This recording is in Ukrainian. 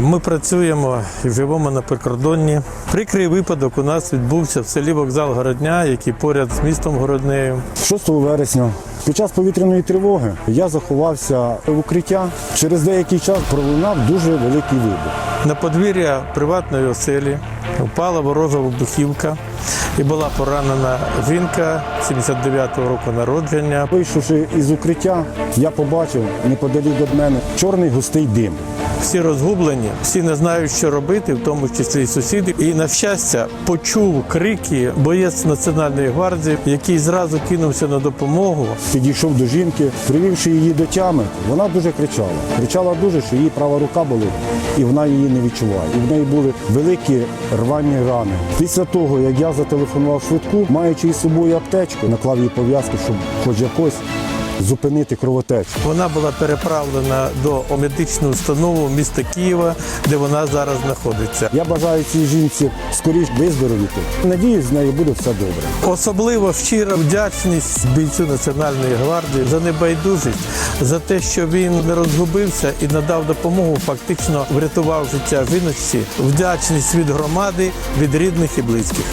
Ми працюємо і живемо на прикордонні. Прикрий випадок у нас відбувся в селі Вокзал Городня, який поряд з містом Городнею. 6 вересня під час повітряної тривоги я заховався в укриття. Через деякий час пролунав дуже великий вибух. На подвір'я приватної оселі впала ворожа вибухівка і була поранена жінка 79-го року народження. Вийшовши із укриття, я побачив неподалік від мене чорний густий дим. Всі розгублені, всі не знають, що робити, в тому числі і сусіди. І на щастя почув крики боєць Національної гвардії, який зразу кинувся на допомогу. Підійшов до жінки, привівши її до тями, вона дуже кричала. Кричала дуже, що її права рука болить, і вона її не відчуває. І в неї були великі рвані рани. Після того, як я зателефонував швидку, маючи із собою аптечку, наклав їй пов'язки, щоб хоч якось зупинити кровотечу. Вона була переправлена до медичної установи міста Києва, де вона зараз знаходиться. Я бажаю цій жінці скоріш виздоровіти. Надіюсь, з нею буде все добре. Особливо щира вдячність бійцю Національної гвардії за небайдужість, за те, що він не розгубився і надав допомогу, фактично врятував життя жіночці. Вдячність від громади, від рідних і близьких.